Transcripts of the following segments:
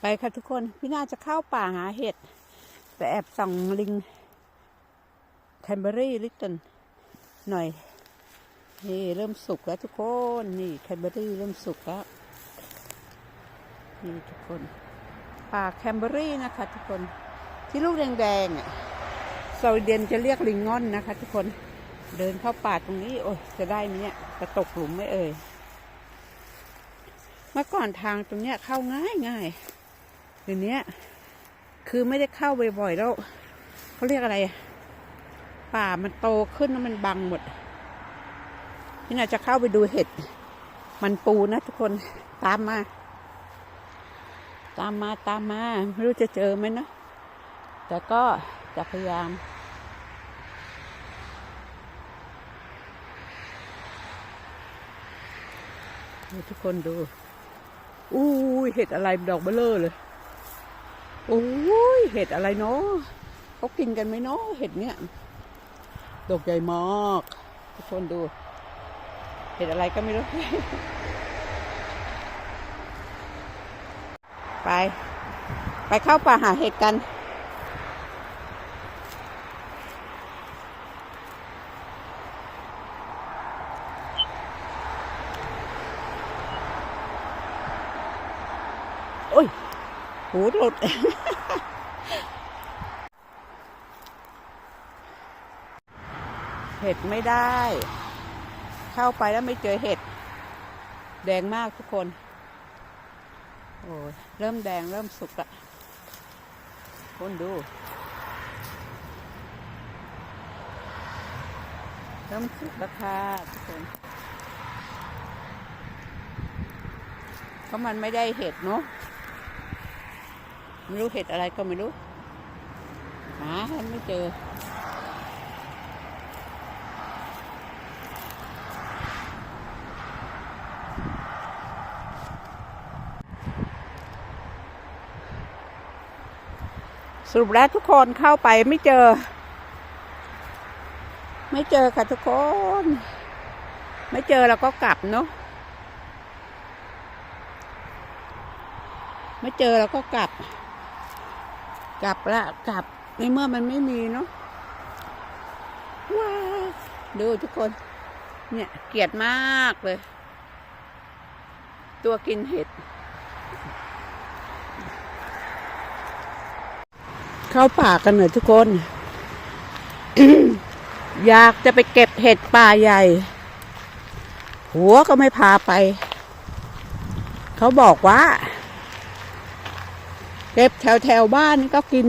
ไปค่ะทุกคนพี่นาจะเข้าป่าหาเห็ด แต่แอบส่องลิงแคนเบอรี่ลิตเติ้ลหน่อย นี่เริ่มสุกแล้วทุกคน นี่แคนเบอรี่เริ่มสุกแล้ว นี่ทุกคน ป่าแคนเบอรี่นะคะ ทุกคน ที่ลูกแดงๆสวีเดนจะเรียกลิงงอนนะคะ ทุกคน เดินเข้าป่าตรงนี้ โอ้ยจะได้ไหมเนี่ยจะตกหลุมไม่เอ่ย เมื่อก่อนทางตรงเนี้ยเข้าง่ายง่าย ดี๋ยวนี้คือไม่ได้เข้าบ่อยๆแล้วเขาเรียกอะไร ป่ามันโตขึ้นแล้วมันบังหมดพี่นาจะเข้าไปดูเห็ด มันปูนะทุกคนตามมา ตามมาตามมา ไม่รู้จะเจอไหมนะแต่ก็จะพยายามทุกคนดู อู้ยเห็ดอะไรดอกเบลเลอร์เลย โอ้ยเห็ดอะไรเนาะเขากินกันไหมเนาะเห็ดเนี้ยดอกใหญ่มากทุกคนดู เห็ดอะไรก็ไม่รู้ ไป ไปเข้าป่าหาเห็ดกันโอ้ยหูหลุด เห็ดไม่ได้ เข้าไปแล้วไม่เจอเห็ด แดงมากทุกคน โอ้ยเริ่มแดงเริ่มสุกละคนดู เริ่มสุกแล้วค่ะทุกคนเพราะมันไม่ได้เห็ดเนาะไม่รู้เห็ดอะไรก็ไม่รู้หาไม่เจอ สรุปแล้วทุกคนเข้าไปไม่เจอ ไม่เจอค่ะทุกคน ไม่เจอเราก็กลับเนาะไม่เจอเราก็กลับ กลับละกลับในเมื่อมันไม่มีเนาะว้าดูทุกคน เนี่ยเกลียดมากเลย ตัวกินเห็ด เข้าป่ากันหน่อยทุกคน อยากจะไปเก็บเห็ดป่าใหญ่ หัวก็ไม่พาไป เขาบอกว่า เก็บแถวแถวบ้านนี่ก็กิน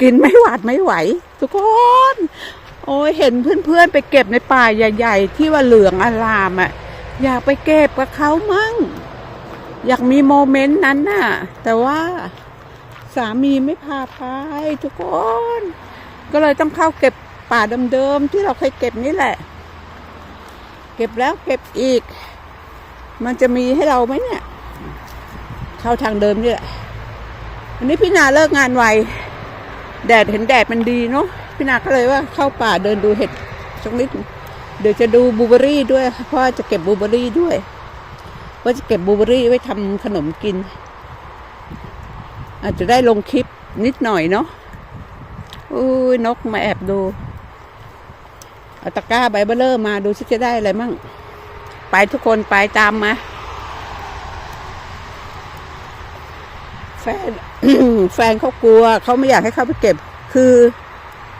กินไม่หวาดไม่ไหว ทุกคน โอ้ยเห็นเพื่อนๆไปเก็บในป่าใหญ่ ๆ ที่ว่าเหลืองอลามอะ่ะ อยากไปเก็บกับเขามั่ง อยากมีโมเมนต์นั้นน่ะ แต่ว่า สามีไม่พาไปทุกคน ก็เลยต้องเข้าเก็บป่าเดิมๆที่เราเคยเก็บนี่แหละ เก็บแล้วเก็บอีก มันจะมีให้เราไหมเนี่ย เข้าทางเดิมนี่แหละวันนี้พี่นาเลิกงานไวแดดเห็นแดดมันดีเนาะพี่นาก็เลยว่าเข้าป่าเดินดูเห็ดสักนิดเดี๋ยวจะดูบูเบอรี่ด้วยเพราะว่าจะเก็บบูเบอรี่ด้วยว่าจะเก็บบูเบอรี่ไว้ทำขนมกิน อาจจะได้ลงคลิปนิดหน่อยเนาะอุ้ยนกมาแอบดูเอาตะกร้าใบเบลเลอร์มาดูซิจะได้อะไรมั่ง ไปทุกคนไปตามมา แฟนแฟนเขากลัวเขาไม่อยากให้เขาไปเก็บ คือ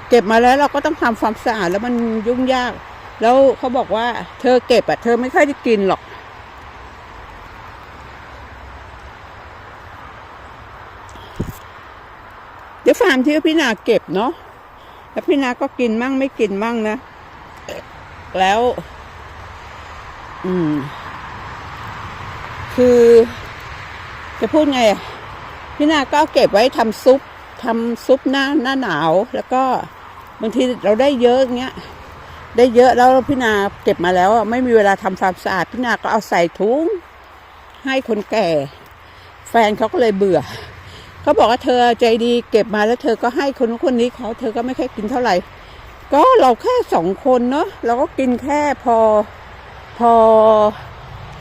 เก็บมาแล้วเราก็ต้องทำความสะอาดแล้วมันยุ่งยาก แล้วเขาบอกว่า เธอเก็บอะเธอไม่ค่อยได้กินหรอก เดี๋ยวฟามที่พี่นาเก็บเนาะแล้วพี่นาก็กินมั่งไม่กินมั่งนะ แล้ว อืม คือ จะพูดไงอะพี่นาก็เก็บไว้ทำซุปทำซุปหน้าหน้าหนาว แล้วก็บางทีเราได้เยอะอย่างเงี้ย ได้เยอะแล้วพี่นาเก็บมาแล้วไม่มีเวลาทำความสะอาดพี่นาก็เอาใส่ถุงให้คนแก่ แฟนเขาก็เลยเบื่อ เขาบอกว่าเธอใจดีเก็บมาแล้วเธอก็ให้คนนู้นคนนี้เขาเธอก็ไม่แค่กินเท่าไหร่ ก็เราแค่สองคนเนาะเราก็กินแค่พอพอ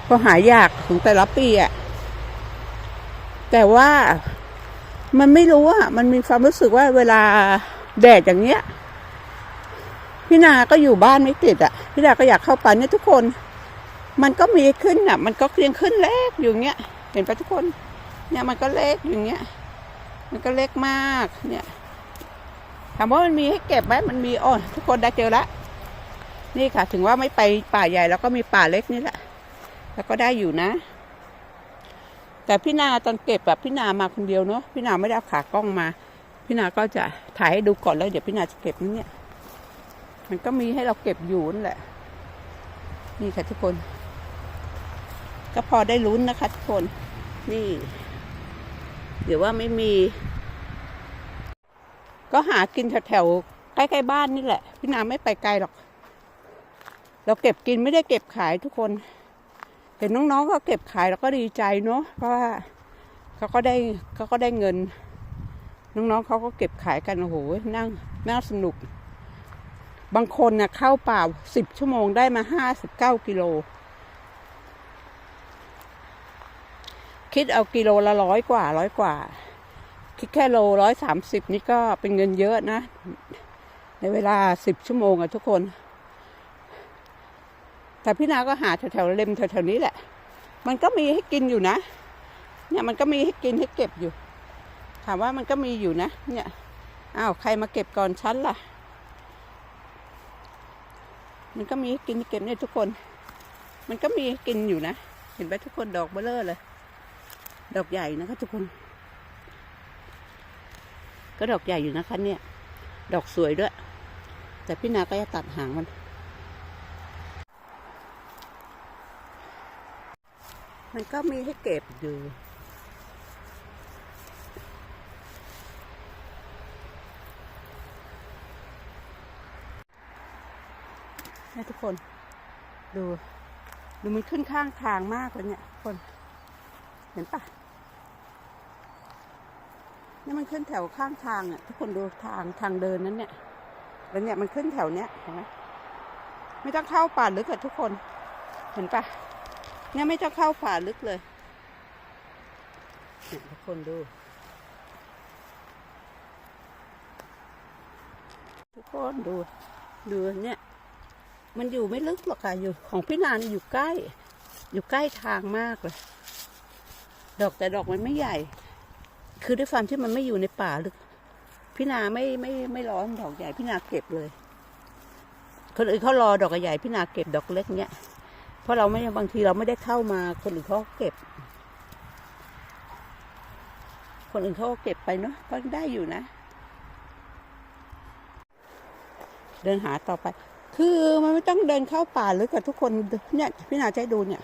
พอหายอยากของแต่ละปีอะ่ะแต่ว่ามันไม่รู้อะมันมีความรู้สึกว่าเวลาแดดอย่างเงี้ยพี่นาก็อยู่บ้านไม่ติดอะพี่นาก็อยากเข้าป่าเนี่ยทุกคน มันก็มีขึ้นอะมันก็เรียงขึ้นเล็กอยู่เงี้ย เห็นปะทุกคน เนี่ยมันก็เล็กอยู่เงี้ย มันก็เล็กมากเนี่ยถามว่ามันมีให้เก็บไหมมันมีอ๋อทุกคนได้เจอแล้วนี่ค่ะ ถึงว่าไม่ไปป่าใหญ่แล้วก็มีป่าเล็กนี่แหละ แล้วก็ได้อยู่นะ แต่พี่นาตอนเก็บแบบพี่นามาคนเดียวเนาะพี่นาไม่ได้เอาขากล้องมา พี่นาก็จะถ่ายให้ดูก่อนแล้วเดี๋ยวพี่นาจะเก็บนี่เนี่ยมันก็มีให้เราเก็บอยู่นั่นแหละ นี่ค่ะทุกคน ก็พอได้ลุ้นนะคะทุกคน นี่ เดี๋ยวว่าไม่มี ก็หากินแถวๆใกล้ๆบ้านนี่แหละ พี่นาไม่ไปไกลหรอก เราเก็บกินไม่ได้เก็บขายทุกคน เห็นน้องๆก็เก็บขายเราก็ดีใจเนาะเพราะว่าเขาก็ได้เขาก็ได้เงิน น้องๆเขาก็เก็บขายกันโอ้โหนั่งน่าสนุก บางคนนะเข้าเปล่าสิบชั่วโมงได้มาห้าสิบเก้ากิโล คิดเอากิโลละร้อยกว่าร้อยกว่า คิดแค่โลร้อยสามสิบนี่ก็เป็นเงินเยอะนะ ในเวลาสิบชั่วโมงอะทุกคน แต่พี่นาก็หาแถวๆเล็มแถวๆนี้แหละ มันก็มีให้กินอยู่นะ เนี่ยมันก็มีให้กินให้เก็บอยู่ ถามว่ามันก็มีอยู่นะ เนี่ยอ้าวใครมาเก็บก่อนฉันล่ะ มันก็มีให้กินให้เก็บเนี่ยทุกคน มันก็มีให้กินอยู่นะ เห็นไหมทุกคนดอกเบลเลอร์เลย ดอกใหญ่นะคะ ทุกคน ก็ดอกใหญ่อยู่นะคะ เนี่ย ดอกสวยด้วย แต่พี่นาก็จะตัดหางมัน มันก็มีให้เก็บอยู่นี่ทุกคน ดู ดูมันขึ้นข้างทางมากเลยเนี่ย คน เห็นปะ นี่มันขึ้นแถวข้างทางอะทุกคนดูทางทางเดินนั้นเนี่ยแล้วเนี่ยมันขึ้นแถวเนี้ยเห็นไหมไม่ต้องเข้าป่าลึกอะทุกคน เห็นปะเนี่ยไม่ต้องเข้าป่าลึกเลยเนี่ยทุกคนดู ทุกคนดู ดูเนี่ย มันอยู่ไม่ลึกหรอกค่ะอยู่ ของพี่นานอยู่ใกล้ อยู่ใกล้ทางมากเลย ดอกแต่ดอกมันไม่ใหญ่ คือด้วยความที่มันไม่อยู่ในป่าลึกพี่นาไม่ไม่ไม่ร้อนดอกใหญ่พี่นาเก็บเลยคนอื่นเขารอดอกใหญ่พี่นาเก็บดอกเล็กเนี้ยเพราะเราไม่บางทีเราไม่ได้เข้ามา คนอื่นเขาก็เก็บ คนอื่นเขาก็เก็บไปเนาะก็ได้อยู่นะ เดินหาต่อไป คือมันไม่ต้องเดินเข้าป่าลึกกับทุกคนเนี่ยพี่นาให้ดูเนี่ย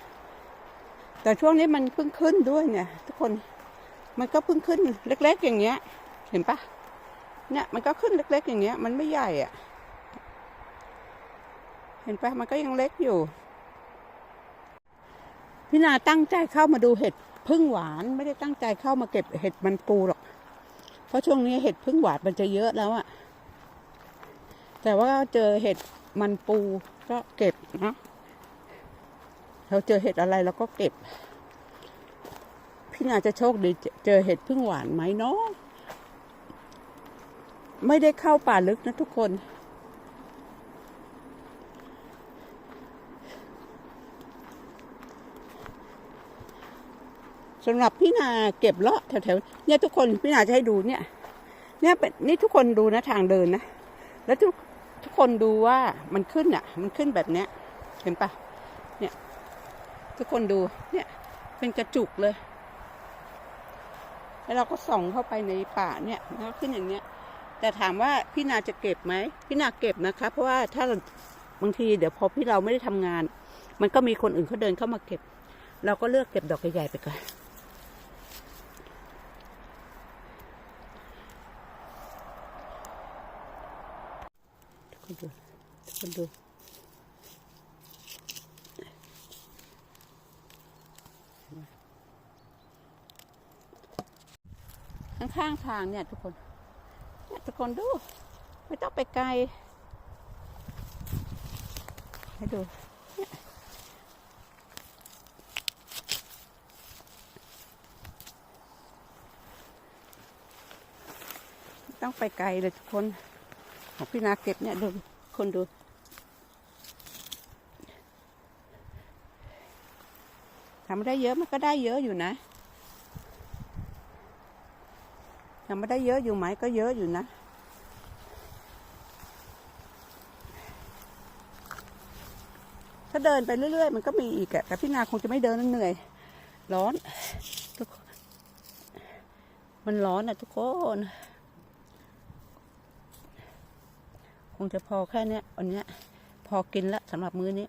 แต่ช่วงนี้มันเพิ่งขึ้นด้วยเนี่ย ทุกคน มันก็เพิ่งขึ้นเล็ก ๆ อย่างเงี้ย เห็นปะเนี่ยมันก็ขึ้นเล็ก ๆ อย่างเงี้ย มันไม่ใหญ่อะ่ะเห็นปะมันก็ยังเล็กอยู่ พี่นาตั้งใจเข้ามาดูเห็ดพึ่งหวานไม่ได้ตั้งใจเข้ามาเก็บเห็ดมันปูหรอก เพราะช่วงนี้เห็ดพึ่งหวานมันจะเยอะแล้วอะแต่ว่าเจอเห็ดมันปูก็เก็บนะเราเจอเห็ดอะไรเราก็เก็บ พี่นาจะโชคดีเจอเห็ดพึ่งหวานไหมเนาะไม่ได้เข้าป่าลึกนะทุกคน สำหรับพี่นาเก็บเลาะแถวๆเนี่ยทุกคนพี่นาจะให้ดูเนี่ย เนี่ยเป็นนี่ทุกคนดูนะทางเดินนะ แล้วทุกทุกคนดูว่ามันขึ้นอะ มันขึ้นแบบเนี้ย เห็นปะเนี่ย ทุกคนดูเนี่ยเป็นกระจุกเลย แล้วเราก็ส่องเข้าไปในป่าเนี่ยมันก็ขึ้นอย่างเนี้ย แต่ถามว่าพี่นาจะเก็บไหมพี่นาเก็บนะคะ เพราะว่าถ้าบางทีเดี๋ยวพอพี่เราไม่ได้ทำงาน มันก็มีคนอื่นเขาเดินเข้ามาเก็บ เราก็เลือกเก็บดอกใหญ่ๆไปก่อนทุกคนดูทุกคนดู ข้างๆทางเนี่ยทุกคนเนี่ยทุกคนดู ไม่ต้องไปไกล ให้ดูต้องไปไกลเลยทุกคนของพี่นาเก็บเนี่ยดูคนดู ทำได้เยอะมันก็ได้เยอะอยู่นะ ทำไม่ได้เยอะอยู่ไหมก็เยอะอยู่นะ ถ้าเดินไปเรื่อยๆ มันก็มีอีกอะแต่พี่นาคงจะไม่เดินนั่นเหนื่อย ร้อนทุกคนมันร้อนอะทุกคน คงจะพอแค่เนี้ยวันเนี้ยพอกินแล้วสำหรับมื้อนี้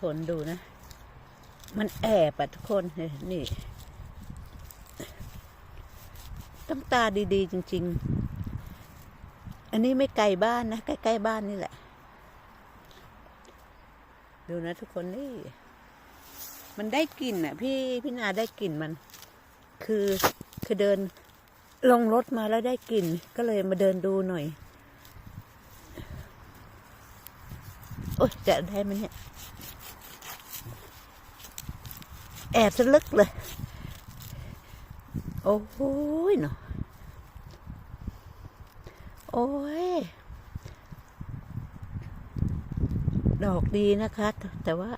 คนดูนะ มันแอบอะทุกคนเนี่ยนี่ ต้องตาดีๆ จริง ๆ อันนี้ไม่ไกลบ้านนะ ใกล้ ๆ บ้านนี่แหละ ดูนะทุกคนนี่ มันได้กลิ่นอะพี่พี่นาได้กลิ่นมัน คือคือเดินลงรถมาแล้วได้กลิ่น ก็เลยมาเดินดูหน่อย โอ๊ยจะได้ไหมเนี่ย แอบสลึกเลย โอ้ยเนาะโอ้ย ดอกดีนะคะ แต่ว่า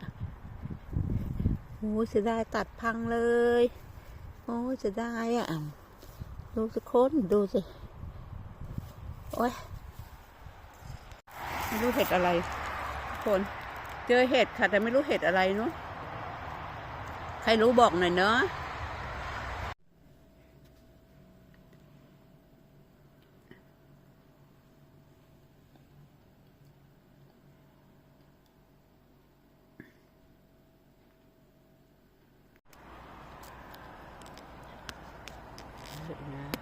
โอ้ยเสียดายตัดพังเลย โอ้ยเสียดายอะ ดูสิคนดูสิ โอ้ยไม่รู้เห็ดอะไรคน เจอเห็ดค่ะ แต่ไม่รู้เห็ดอะไรเนาะ ใครรู้บอกหน่อยเนาะนะ